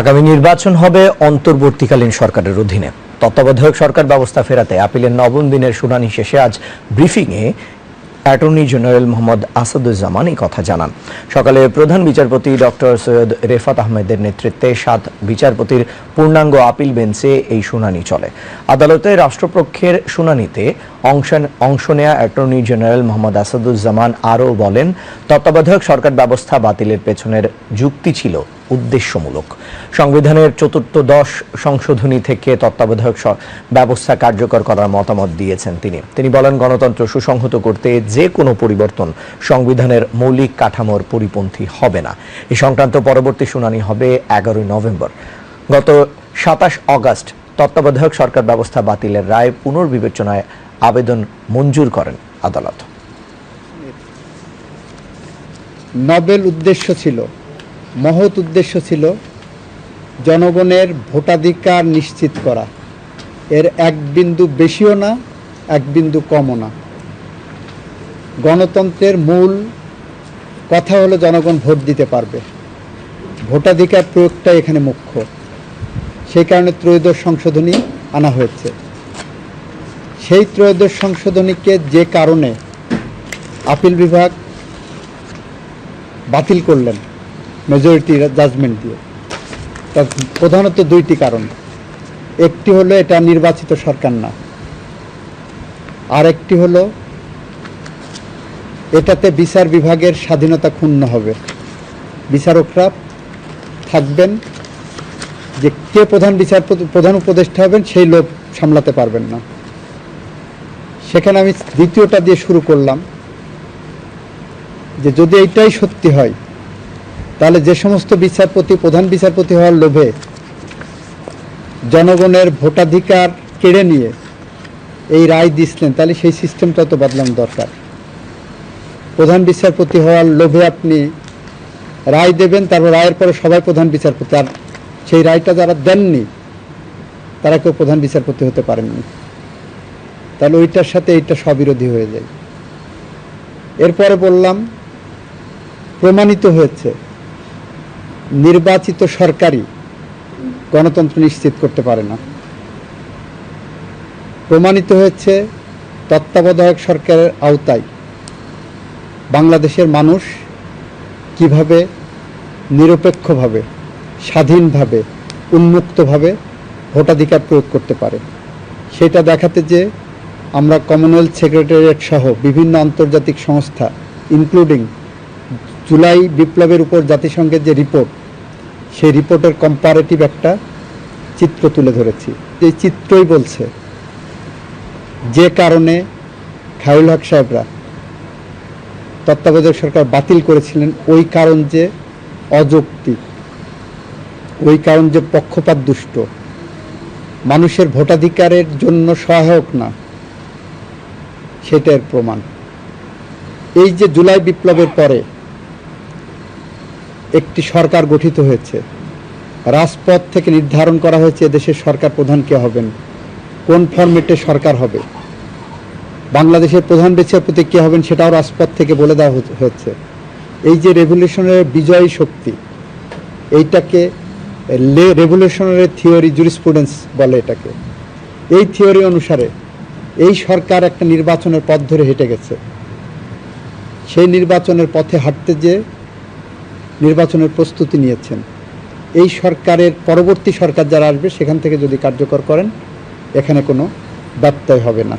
আগামী নির্বাচন হবে অন্তর্বর্তীকালীন সরকারের অধীনে। তত্ত্বাবধায়ক সরকার ব্যবস্থা ফেরাতে আপিলের নবম দিনের শুনানি শেষে আজ ব্রিফিংয়ে অ্যাটর্নি জেনারেল মোহাম্মদ আসাদুজ্জামান এই কথা জানান। সকালে প্রধান বিচারপতি ডক্টর সৈয়দ রেফাত আহমেদের নেতৃত্বে সাত বিচারপতির পূর্ণাঙ্গ আপিল বেঞ্চে এই শুনানি চলে। আদালতে রাষ্ট্রপক্ষের শুনানিতে অংশ অংশ নেয়া অ্যাটর্নি জেনারেল মোহাম্মদ আসাদুজ্জামান আরও বলেন, তত্ত্বাবধায়ক সরকার ব্যবস্থা বাতিলের পেছনের যুক্তি ছিল উদ্দেশ্যমূলক। সংবিধানের চতুর্থ দশ সংশোধনী থেকে তত্ত্বাবধায়ক ব্যবস্থা কার্যকর করার মতামত দিয়েছেন তিনি। তিনি বলেন, গণতন্ত্র সুসংহত করতে যে কোনো পরিবর্তন সংবিধানের মৌলিক কাঠামোর পরিপন্থী হবে না। এ সংক্রান্ত পরবর্তী শুনানি হবে এগারোই নভেম্বর। গত সাতাশ অগাস্ট তত্ত্বাবধায়ক সরকার ব্যবস্থা বাতিলের রায় পুনর্বিবেচনায় আবেদন মঞ্জুর করেন আদালত। নবেল উদ্দেশ্য ছিল মহৎ উদ্দেশ্য ছিল জনগণের ভোটাধিকার নিশ্চিত করা। এর এক বিন্দু বেশিও না, এক বিন্দু কমও না। গণতন্ত্রের মূল কথা হলো জনগণ ভোট দিতে পারবে। ভোটাধিকার প্রয়োগটা এখানে মুখ্য। সেই কারণে ত্রয়োদশ সংশোধনী আনা হয়েছে। সেই ত্রয়োদশ সংশোধনীকে যে কারণে আপিল বিভাগ বাতিল করলেন মেজরিটি জাজমেন্ট দিয়ে। তার প্রধানত দুইটি কারণ। একটি হলো এটা নির্বাচিত সরকার না। আর একটি হলো এটাতে বিচার বিভাগের স্বাধীনতা ক্ষুণ্ণ হবে। বিচারকরা থাকবেন যে কে প্রধান বিচার প্রধান উপদেষ্টা হবেন সেই লোক সামলাতে পারবেন না। সেখানে আমি দ্বিতীয়টা দিয়ে শুরু করলাম যে যদি এইটাই সত্যি হয় তাহলে যে সমস্ত বিচারপতি, প্রধান বিচারপতি হওয়ার লোভে জনগণের ভোটাধিকার কেড়ে নিয়ে এই রায় দিচ্ছিলেন, তাহলে সেই সিস্টেমটা তো বদলানো দরকার। প্রধান বিচারপতি হওয়ার লোভে আপনি রায় দেবেন, তারপর রায়ের পরে সবাই প্রধান বিচারপতি, আর সেই রায়টা যারা দেননি, তারা কেউ প্রধান বিচারপতি হতে পারেননি। তাহলে ওইটার সাথে এইটা স্ববিরোধী হয়ে যায়। এরপরে বললাম, প্রমাণিত হয়েছে নির্বাচিত সরকারই গণতন্ত্র নিশ্চিত করতে পারে না। প্রমাণিত হয়েছে তত্ত্বাবধায়ক সরকারের আওতায় বাংলাদেশের মানুষ কীভাবে নিরপেক্ষভাবে, স্বাধীনভাবে, উন্মুক্তভাবে ভোটাধিকার প্রয়োগ করতে পারে। সেটা দেখাতে যে আমরা কমনওয়েলথ সেক্রেটারিয়েট সহ বিভিন্ন আন্তর্জাতিক সংস্থা ইনক্লুডিং জুলাই বিপ্লবের উপর জাতিসংঘের যে রিপোর্ট, সেই রিপোর্টের কম্পারেটিভ একটা চিত্র তুলে ধরেছি। এই চিত্রই বলছে, যে কারণে খায়ুল হক সাহেবরা তত্ত্বাবধায়ক সরকার বাতিল করেছিলেন, ওই কারণ যে অযৌক্তিক, ওই কারণ যে পক্ষপাত দুষ্ট। মানুষের ভোটাধিকারের জন্য সহায়ক না, সেটার প্রমাণ। এই যে জুলাই বিপ্লবের পরে একটি সরকার গঠিত হয়েছে। রাজপথ থেকে নির্ধারণ করা হয়েছে দেশের সরকার প্রধান কে হবেন, কোন ফরম্যাটে সরকার হবে। বাংলাদেশের প্রধান বিচারপতি কে হবেন সেটাও রাজপথ থেকে বলে দেওয়া হয়েছে। এই যে রেভলিউশনের বিজয়ী শক্তি, এইটাকে লে রেভলিউশনারি থিওরি জুরিসপ্রুডেন্স বলে এটাকে। এই থিওরি অনুসারে এই সরকার একটা নির্বাচনের পথ ধরে হেঁটে গেছে। সেই নির্বাচনের পথে হাঁটতে যে নির্বাচনের প্রস্তুতি নিয়েছেন। এই সরকারের পরবর্তী সরকার যারা আসবে, সেখান থেকে যদি কার্যকর করেন, এখানে কোনো ব্যত্যয় হবে না।